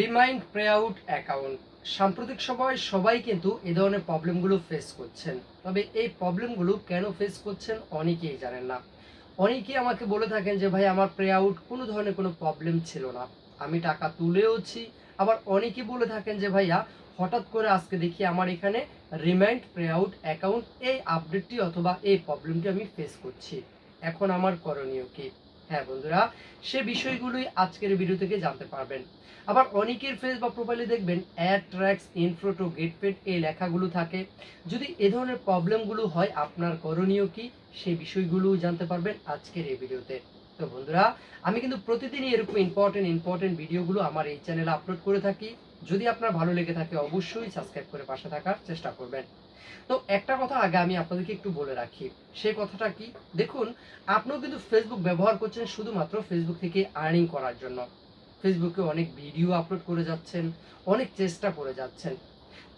Remind pray out account. সাম্প্রতিক সময় সবাই কিন্তু এ ধরনের প্রবলেমগুলো ফেস করছেন। তবে এই প্রবলেমগুলো কেন ফেস করছেন অনেকেই জানেন না। অনেকেই আমাকে বলে থাকেন যে, ভাই, আমার প্রে আউট কোনো ধরনের কোনো প্রবলেম ছিল না। আমি টাকা তুলেওছি। আবার অনেকে বলে থাকেন যে, ভাইয়া, হঠাৎ করে আজকে দেখি আমার এখানে রিমাইন্ড প্রে আউট অ্যাকাউন্ট এই আপডেটটি অথবা এই প্রবলেমটি আমি ফেস করছি। এখন আমার করণীয় কি? হ্যাঁ বন্ধুরা, সে বিষয়গুলোই আজকের ভিডিও থেকে জানতে পারবেন। আবার অনেকের ফেস বা প্রোফাইলে দেখবেন add tax info to get paid এই লেখাগুলো থাকে। যদি এ ধরনের প্রবলেমগুলো হয়, আপনার করণীয় কি সেই বিষয়গুলো জানতে পারবেন আজকের এই ভিডিওতে তো বন্ধুরা, আমি কিন্তু প্রতিদিনই এরকম ইম্পর্টেন্ট ইম্পর্টেন্ট ভিডিওগুলো আমার এই চ্যানেলে আপলোড করে থাকি। যদি আপনার ভালো লেগে থাকে, অবশ্যই সাবস্ক্রাইব করে পাশে থাকার চেষ্টা করবেন। তো একটা কথা আগে আমি আপনাদেরকে একটু বলে রাখি সেই কথাটা কি? দেখুন, আপনিও কিন্তু ফেসবুক ব্যবহার করছেন শুধুমাত্র ফেসবুক থেকে আর্নিং করার জন্য। ফেসবুকে অনেক ভিডিও আপলোড করে যাচ্ছেন, অনেক চেষ্টা করে যাচ্ছেন।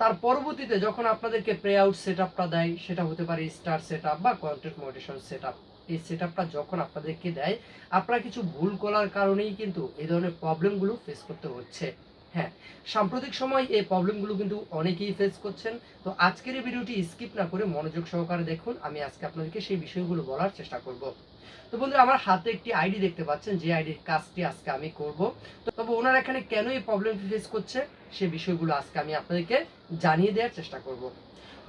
তার পরবর্তীতে যখন আপনাদেরকে প্রে আউট সেট আপটা দেয়, সেটা হতে পারে স্টার সেট আপ বা কন্টেন্ট মোটিভেশন সেট আপ এই সেট আপটা যখন আপনাদেরকে দেয়, আপনারা কিছু ভুল করার কারণেই কিন্তু এই ধরনের প্রবলেমগুলো ফেস করতে হচ্ছে। হ্যাঁ সাম্প্রতিক সময় এই প্রবলেমগুলো কিন্তু অনেকেই ফেস করছেন। তো আজকের এই ভিডিওটি স্কিপ না করে মনোযোগ সহকারে দেখুন, আমি আজকে আপনাদেরকে সেই বিষয়গুলো বলার চেষ্টা করব। তো বন্ধুরা, আমার হাতে একটি আইডি দেখতে পাচ্ছেন, যে আইডির কাজটি আজকে আমি করব। তবে ওনারা এখানে কেন এই প্রবলেম ফেস করছে সেই বিষয়গুলো আজকে আমি আপনাদেরকে জানিয়ে দেওয়ার চেষ্টা করব।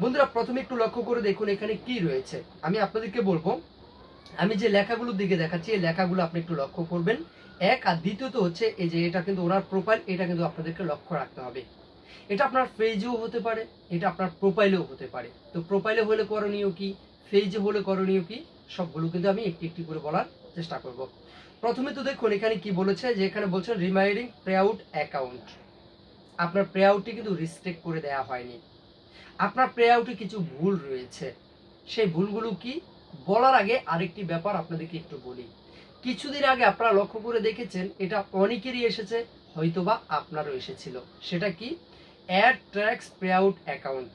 বন্ধুরা, প্রথমে একটু লক্ষ্য করে দেখুন এখানে কি রয়েছে। আমি আপনাদেরকে বলব, আমি যে লেখাগুলোর দিকে দেখাচ্ছি, এই লেখাগুলো আপনি একটু লক্ষ্য করবেন। এক, আর দ্বিতীয়ত হচ্ছে এই যে এটা কিন্তু ওনার প্রোফাইল এটা কিন্তু আপনাদেরকে লক্ষ্য রাখতে হবে। এটা আপনার পেজেও হতে পারে, এটা আপনার প্রোফাইলেও হতে পারে। তো প্রোফাইলে হলে করণীয় কি? পেজে হলে করণীয় কি? সবগুলো কিন্তু আমি একটি একটি করে বলার চেষ্টা করব। প্রথমে তো দেখুন, এখানে কি বলেছে? যে এখানে বলছেন রিমাইন্ডিং প্রে আউট অ্যাকাউন্ট আপনার প্রে আউটটি কিন্তু রিস্ট্রিক্ট করে দেওয়া হয়নি। আপনার প্রে আউটে কিছু ভুল রয়েছে। সেই ভুলগুলো কি? বলার আগে আরেকটি ব্যাপার আপনাদেরকে একটু বলি। কিছুদিন আগে আপনারা লক্ষ্য করে দেখেছেন, এটা অনেকেরই এসেছে, হয়তোবা আপনারও এসেছিল। সেটা কি? Add tax pay out account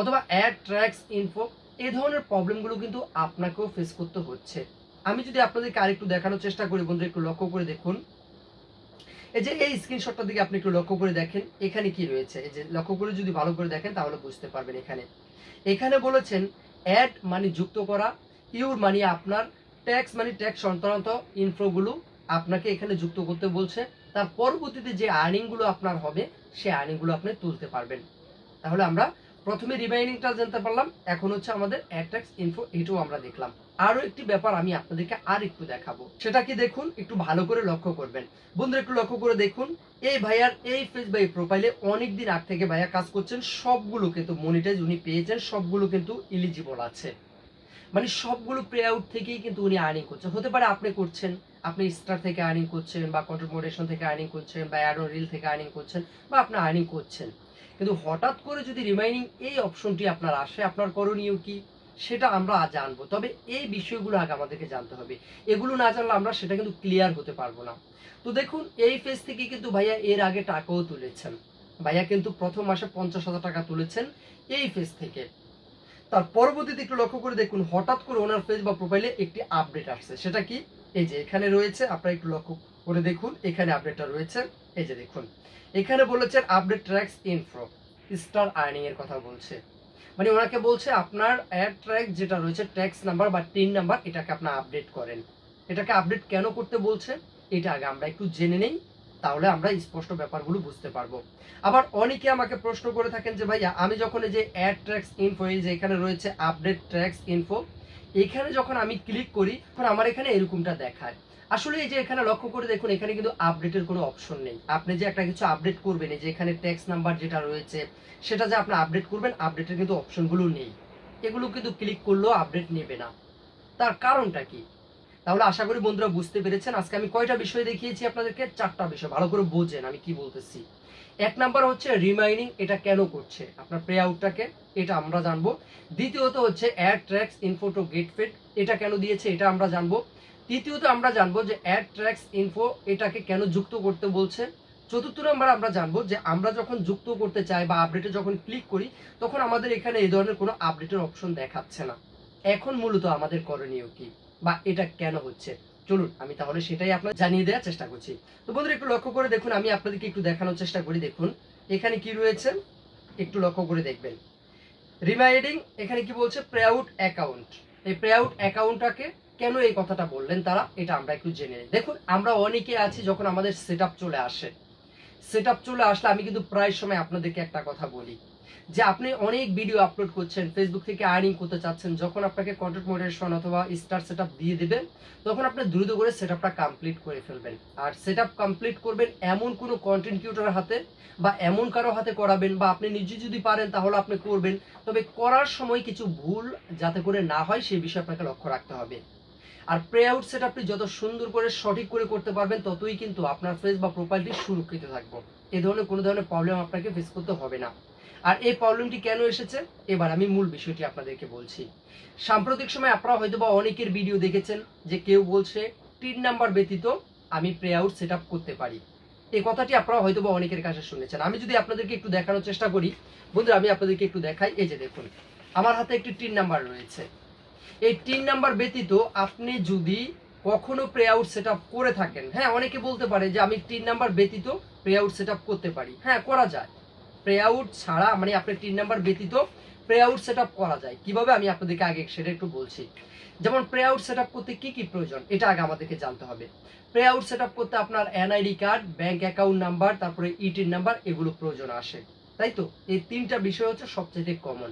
অথবা অ্যাড ট্র্যাক্স ইনফো এই ধরনের প্রবলেমগুলো কিন্তু আপনাকেও ফেস করতে হচ্ছে। আমি যদি আপনাদেরকে আরেকটু দেখানোর চেষ্টা করি বন্ধু একটু লক্ষ্য করে দেখুন। এই যে, এই স্ক্রিনশটটা দিকে আপনি একটু লক্ষ্য করে দেখেন, এখানে কি রয়েছে? এই যে, লক্ষ্য করে যদি ভালো করে দেখেন, তাহলে বুঝতে পারবেন এখানে। এখানে বলেছেন অ্যাড মানে যুক্ত করা ইউর মানে আপনার ট্যাক্স মানে ট্যাক্স সংক্রান্ত ইনফোগুলো আপনাকে এখানে যুক্ত করতে বলছে। তার পরবর্তীতে যে আর্নিংগুলো আপনার হবে সেই আর্নিংগুলো আপনি তুলতে পারবেন। তাহলে আমরা প্রথমে রিমাইনিংটা জানতে পারলাম, এখন হচ্ছে আমাদের অ্যাট্যাক্স ইনফো এটাও আমরা দেখলাম। আরও একটি ব্যাপার আমি আপনাদেরকে আর একটু দেখাবো। সেটা কি দেখুন, একটু ভালো করে লক্ষ্য করবেন। বন্ধুরা, একটু লক্ষ্য করে দেখুন, এই ভাইয়ার এই ফেস বাই প্রোফাইলে অনেক দিন আগ থেকে ভাইয়া কাজ করছেন, সবগুলো কিন্তু মনিটাইজ উনি পেয়েছেন, সবগুলো কিন্তু ইলিজিবল আছে। মানে সবগুলো প্রে আউট থেকেই কিন্তু উনি আর্নিং করছেন। হতে পারে আপনি করছেন, আপনি স্টার থেকে আর্নিং করছেন বা কন্টেন্ট মোডেশন থেকে আর্নিং করছেন বা অ্যাডন রিল থেকে আর্নিং করছেন বা আপনি আর্নিং করছেন। কিন্তু হঠাৎ করে যদি রিমাইনিং এই অপশনটি আপনার আসে, আপনার করণীয় কি? সেটা আমরা জানব। তবে এই বিষয়গুলো আগে আমাদেরকে জানতে হবে। এগুলো না জানলে আমরা সেটা কিন্তু ক্লিয়ার হতে পারব না। তো দেখুন, এই ফেজ থেকে কিন্তু ভাইয়া এর আগে টাকাও তুলেছেন। ভাইয়া কিন্তু প্রথম মাসে পঞ্চাশ হাজার টাকা তুলেছেন এই ফেজ থেকে। তার পরবর্তীতে একটু লক্ষ্য করে দেখুন, হঠাৎ করে ওনার ফেস বা প্রোফাইলে একটি আপডেট আসছে। সেটা কি? এই যে এখানে রয়েছে, আপনারা একটু লক্ষ্য করে দেখুন, এখানে আপডেটটা রয়েছে। এই যে দেখুন, এখানে বলেছেন update tax info star earning এর কথা বলছে। মানে ওনাকে বলছে আপনার অ্যাড ট্র্যাক যেটা রয়েছে ট্যাক্স নাম্বার বা টিন নাম্বার এটাকে আপনার আপডেট করেন। এটাকে আপডেট কেন করতে বলছে? এটা আগে আমরা একটু জেনে নেই। তাহলে আমরা স্পষ্ট ব্যাপারগুলো বুঝতে পারব। আবার অনেকে আমাকে প্রশ্ন করে থাকেন যে, ভাইয়া, আমি যখন এই যে অ্যাড ট্র্যাক্স ইনফো এই যে এখানে রয়েছে আপডেট ট্র্যাক্স ইনফো এখানে যখন আমি ক্লিক করি তখন আমার এখানে এরকমটা দেখায়। আসলে এই যে এখানে লক্ষ্য করে দেখুন, এখানে কিন্তু আপডেটের কোনো অপশন নেই। আপনি যে একটা কিছু আপডেট করবেন, এই যে এখানে ট্যাক্স নাম্বার যেটা রয়েছে, সেটা যে আপনি আপডেট করবেন আপডেটের কিন্তু অপশনগুলো নেই। এগুলো কিন্তু ক্লিক করলেও আপডেট নেবে না। তার কারণটা কি? তাহলে আশা করি বন্ধুরা বুঝতে পেরেছেন। আজকে আমি কয়টা বিষয় দেখিয়েছি আপনাদেরকে? চারটা বিষয়। ভালো করে বোঝেন, আমি কি বলতেছি। এক নাম্বার হচ্ছে রিমাইনিং, এটা কেন করছে? আপনার প্রে আউটটাকে এটা আমরা জানব। দ্বিতীয়ত হচ্ছে add tax info to get fit এটা কেন দিয়েছে, এটা আমরা জানব। তৃতীয়ত আমরা জানব যে অ্যাড ট্র্যাক্স ইনফো এটাকে কেন যুক্ত করতে বলছে। চতুর্থ নাম্বার আমরা জানব যে আমরা যখন যুক্ত করতে চাই বা আপডেটে যখন ক্লিক করি, তখন আমাদের এখানে এই ধরনের কোনো আপডেটের অপশন দেখাচ্ছে না। এখন মূলত আমাদের করণীয় কি? বা এটা কেন হচ্ছে? চলুন, আমি তাহলে সেটাই আপনার জানিয়ে দেওয়ার চেষ্টা করছি। তো বন্ধুরা, একটু লক্ষ্য করে দেখুন, আমি আপনাদেরকে একটু দেখানোর চেষ্টা করি, দেখুন। এখানে কি রয়েছে? একটু লক্ষ্য করে দেখবেন। রিমাইন্ডিং এখানে কি বলছে? প্রে আউট অ্যাকাউন্ট এই প্রে আউট অ্যাকাউন্টটাকে কেন এই কথাটা বললেন তারা? এটা আমরা একটু জেনে নিই। দেখুন, আমরা অনেকে আছি যখন আমাদের সেট চলে আসে। সেট চলে আসলে আমি কিন্তু প্রায় সময় আপনাদেরকে একটা কথা বলি। যে আপনি অনেক ভিডিও আপলোড করছেন ফেসবুক থেকে আর্নিং করতে চাচ্ছেন, যখন আপনাকে কন্টেন্ট মডারেশন অথবা স্টার সেট দিয়ে দেবেন তখন আপনি দ্রুত করে সেট কমপ্লিট করে ফেলবেন। আর সেট কমপ্লিট করবেন এমন কোনো কন্টেন্ট ক্রিয়েটরের হাতে বা এমন কারও হাতে করাবেন বা আপনি নিজে যদি পারেন তাহলে আপনি করবেন, তবে করার সময় কিছু ভুল যাতে করে না হয় সেই বিষয়ে আপনাকে লক্ষ্য রাখতে হবে। আর প্রে আউট সেট আপনি যত সুন্দর করে সঠিক করে করতে পারবেন, ততই কিন্তু আপনার ফেস বা প্রোফাইলটি সুরক্ষিত থাকবে। এ ধরনের কোনো ধরনের প্রবলেম আপনাকে ফেস করতে হবে না। আর এই প্রবলেমটি কেন এসেছে? এবার আমি মূল বিষয়টি আপনাদেরকে বলছি। সাম্প্রতিক সময় আপনারা হয়তো বা অনেকের ভিডিও দেখেছেন যে কেউ বলছে, তিন নাম্বার ব্যতীত আমি প্রে আউট সেট করতে পারি। এই কথাটি আপনারা হয়তো বা অনেকের কাছে শুনেছেন। আমি যদি আপনাদেরকে একটু দেখানোর চেষ্টা করি, বন্ধুরা, আমি আপনাদেরকে একটু দেখাই। এই যে দেখুন, আমার হাতে একটি তিন নাম্বার রয়েছে। এই তিন নাম্বার ব্যতীত আপনি যদি কখনো প্রে আউট সেট করে থাকেন হ্যাঁ অনেকে বলতে পারে যে আমি তিন নাম্বার ব্যতীত প্রে আউট সেট করতে পারি। হ্যাঁ করা যায়। প্রে আউট ছাড়া মানে আপনি তিন নাম্বার ব্যতীত প্রে আউট সেট করা যায়। কীভাবে আমি আপনাদেরকে আগে সেটা একটু বলছি। যেমন প্রে আউট সেট করতে কি কি প্রয়োজন, এটা আগে আমাদেরকে জানতে হবে। প্রে আউট সেট করতে আপনার NID card bank account number তারপরে ইটির নাম্বার এগুলো প্রয়োজন আসে। তাই তো? এই তিনটা বিষয় হচ্ছে সবচেয়ে কমন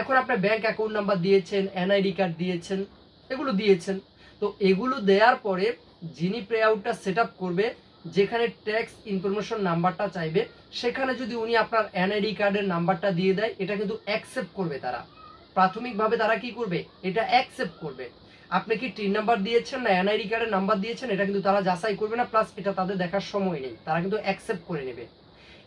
এখন আপনার ব্যাংক অ্যাকাউন্ট নাম্বার দিয়েছেন এনআইডি কার্ড দিয়েছেন, এগুলো দিয়েছেন। তো এগুলো দেওয়ার পরে যিনি প্রে আউটটা সেট করবে যেখানে ট্যাক্স ইনফরমেশন নাম্বারটা চাইবে, সেখানে যদি উনি আপনার এনআইডি কার্ডের নাম্বারটা দিয়ে দেয়, এটা কিন্তু অ্যাকসেপ্ট করবে তারা। প্রাথমিকভাবে তারা কি করবে? এটা অ্যাকসেপ্ট করবে। আপনি কি টিন নাম্বার দিয়েছেন না এনআইডি কার্ডের নাম্বার দিয়েছেন, এটা কিন্তু তারা যাচাই করবে না প্লাস এটা তাদের দেখার সময় নেই। তারা কিন্তু অ্যাকসেপ্ট করে নেবে।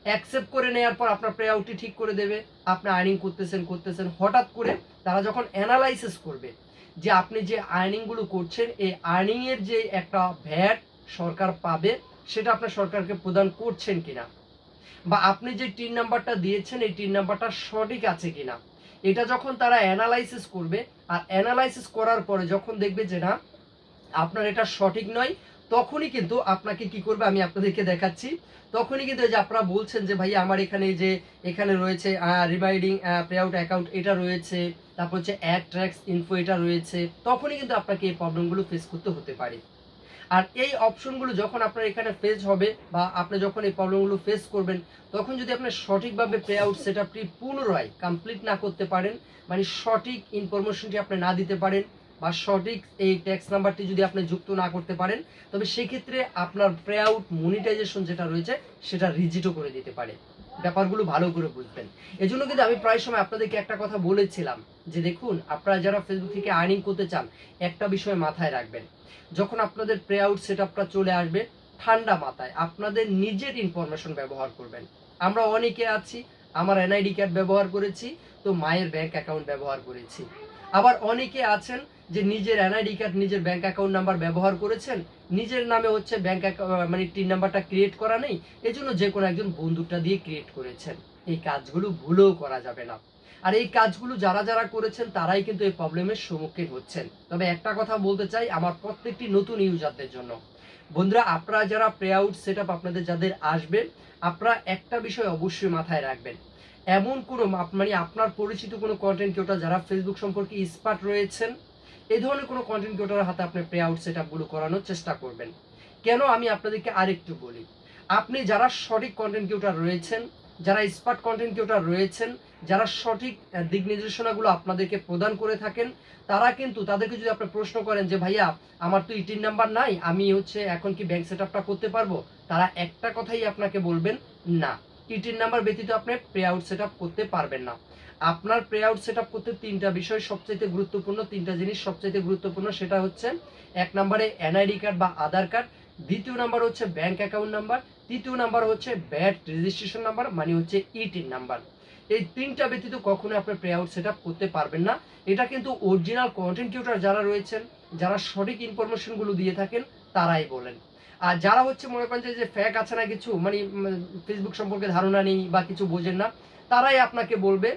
অ্যাকসেপ্ট করে নেওয়ার পর আপনার প্রে আউটটি ঠিক করে দেবে। আপনি আর্নিং করতেছেন করতেছেন। হঠাৎ করে তারা যখন অ্যানালাইসিস করবে যে আপনি যে আর্নিংগুলো করছেন, এই আর্নিংয়ের যে একটা ভ্যাট সরকার পাবে সেটা আপনার সরকারকে প্রদান করছেন কিনা? বা আপনি যে টিন নাম্বারটা দিয়েছেন, এই টিন নাম্বারটা সঠিক আছে কিনা? এটা যখন তারা অ্যানালাইসিস করবে, আর অ্যানালাইসিস করার পরে যখন দেখবে যে না, আপনার এটা সঠিক নয়, তখনই কিন্তু আপনাকে কি করবে, আমি আপনাদেরকে দেখাচ্ছি। তখনই কিন্তু যে আপনারা বলছেন যে, ভাই, আমার এখানে যে, এখানে রয়েছে রিমাইডিং পে আউট অ্যাকাউন্ট এটা রয়েছে, তারপর হচ্ছে অ্যাড ট্র্যাক্স ইনফো এটা রয়েছে। তখনই কিন্তু আপনাকে এই প্রবলেমগুলো ফেস করতে হতে পারে। আর এই অপশনগুলো যখন আপনার এখানে ফেস হবে বা আপনি যখন এই প্রবলেমগুলো ফেস করবেন, তখন যদি আপনি সঠিকভাবে পে আউট সেট আপটি পুনরায় কমপ্লিট না করতে পারেন মানে সঠিক ইনফরমেশনটি আপনি না দিতে পারেন বা সঠিক এই ট্যাক্স নাম্বারটি যদি আপনি যুক্ত না করতে পারেন, তবে সেক্ষেত্রে আপনার পে আউট মনিটাইজেশন যেটা রয়েছে, সেটা রিজিটও করে দিতে পারে। ব্যাপারগুলো ভালো করে বুঝবেন। এজন্য কিন্তু আমি প্রায় সময় আপনাদেরকে একটা কথা বলেছিলাম, যে দেখুন, আপনারা যারা ফেসবুক থেকে আর্নিং করতে চান, একটা বিষয় মাথায় রাখবেন। যখন আপনাদের প্রে আউট সেট চলে আসবে, ঠান্ডা মাথায় আপনাদের নিজের ইনফরমেশন ব্যবহার করবেন। আমরা অনেকে আছি, আমার এনআইডি কার্ড ব্যবহার করেছি, তো মায়ের ব্যাংক অ্যাকাউন্ট ব্যবহার করেছি। আবার অনেকে আছেন, যে নিজের এনআইডি কার্ড নিজের ব্যাংক অ্যাকাউন্ট নাম্বার ব্যবহার করেছেন নিজের নামে হচ্ছে ব্যাংক মানে টিন নাম্বারটা ক্রিয়েট করা নেই, এজন্য যে কোনো একজন বন্ধুটা দিয়ে ক্রিয়েট করেছেন। এই কাজগুলো ভুলেও করা যাবে না। আর এই কাজগুলো যারা যারা করেছেন, তারাই কিন্তু এই প্রবলেমের সম্মুখীন হচ্ছেন। তবে একটা কথা বলতে চাই, আমার প্রত্যেকটি নতুন ইউজারদের জন্য। বন্ধুরা, আপনারা যারা প্রে আউট সেট আপনাদের যাদের আসবে, আপনারা একটা বিষয় অবশ্যই মাথায় রাখবেন। এমন কোনো মানে আপনার পরিচিত কোনো কন্টেন্ট ক্রিয়েটর যারা ফেসবুক সম্পর্কে স্পার্ট রয়েছেন এই ধরনের কোনো কন্টেন্ট ক্রিয়েটরের হাতে আপনি প্রে আউট সেট আপগুলো করানোর চেষ্টা করবেন? কেন আমি আপনাদেরকে আরেকটু বলি? আপনি যারা সঠিক কন্টেন্ট ক্রিয়েটর রয়েছেন, যারা স্পার্ট কন্টেন্ট ক্রিয়েটর রয়েছেন, যারা সঠিক দিক নির্দেশনাগুলো আপনাদেরকে প্রদান করে থাকেন, তারা কিন্তু তাদেরকে যদি আপনি প্রশ্ন করেন যে, ভাইয়া, আমার তো ইটির নাম্বার নাই, আমি হচ্ছে এখন কি ব্যাংক সেট করতে পারব? তারা একটা কথাই আপনাকে বলবেন, না। ইটির নাম্বার ব্যতীত আপনি পে আউট সেট করতে পারবেন না। আপনার পে আউট সেট করতে তিনটা বিষয় সবচাইতে গুরুত্বপূর্ণ, তিনটা জিনিস সবচাইতে গুরুত্বপূর্ণ, সেটা হচ্ছে, এক নম্বরে এনআইডি কার্ড বা আধার কার্ড দ্বিতীয় নাম্বার হচ্ছে ব্যাংক অ্যাকাউন্ট নাম্বার তৃতীয় নাম্বার হচ্ছে ব্যাট রেজিস্ট্রেশন নাম্বার মানে হচ্ছে ইটির নাম্বার এই তিনটা ব্যতীত কখনো আপনি পে আউট সেট করতে পারবেন না। এটা কিন্তু অরিজিনাল কন্টেন্ট যারা রয়েছেন, যারা সঠিক ইনফরমেশনগুলো দিয়ে থাকেন, তারাই বলেন। আর যারা হচ্ছে মনে করেন যে ফ্যাক আছে না কিছু মানে ফেসবুক সম্পর্কে ধারণা নেই বা কিছু বোঝেন না, তারাই আপনাকে বলবে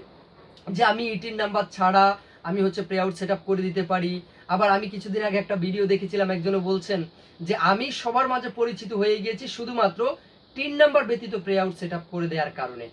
যে আমি ইটির নাম্বার ছাড়া আমি হচ্ছে প্রে আউট সেট করে দিতে পারি। আবার আমি কিছুদিন আগে একটা ভিডিও দেখেছিলাম একজনে বলছেন যে আমি সবার মাঝে পরিচিত হয়ে গিয়েছি শুধুমাত্র তিন নাম্বার ব্যতীত প্রে আউট সেট করে দেওয়ার কারণে।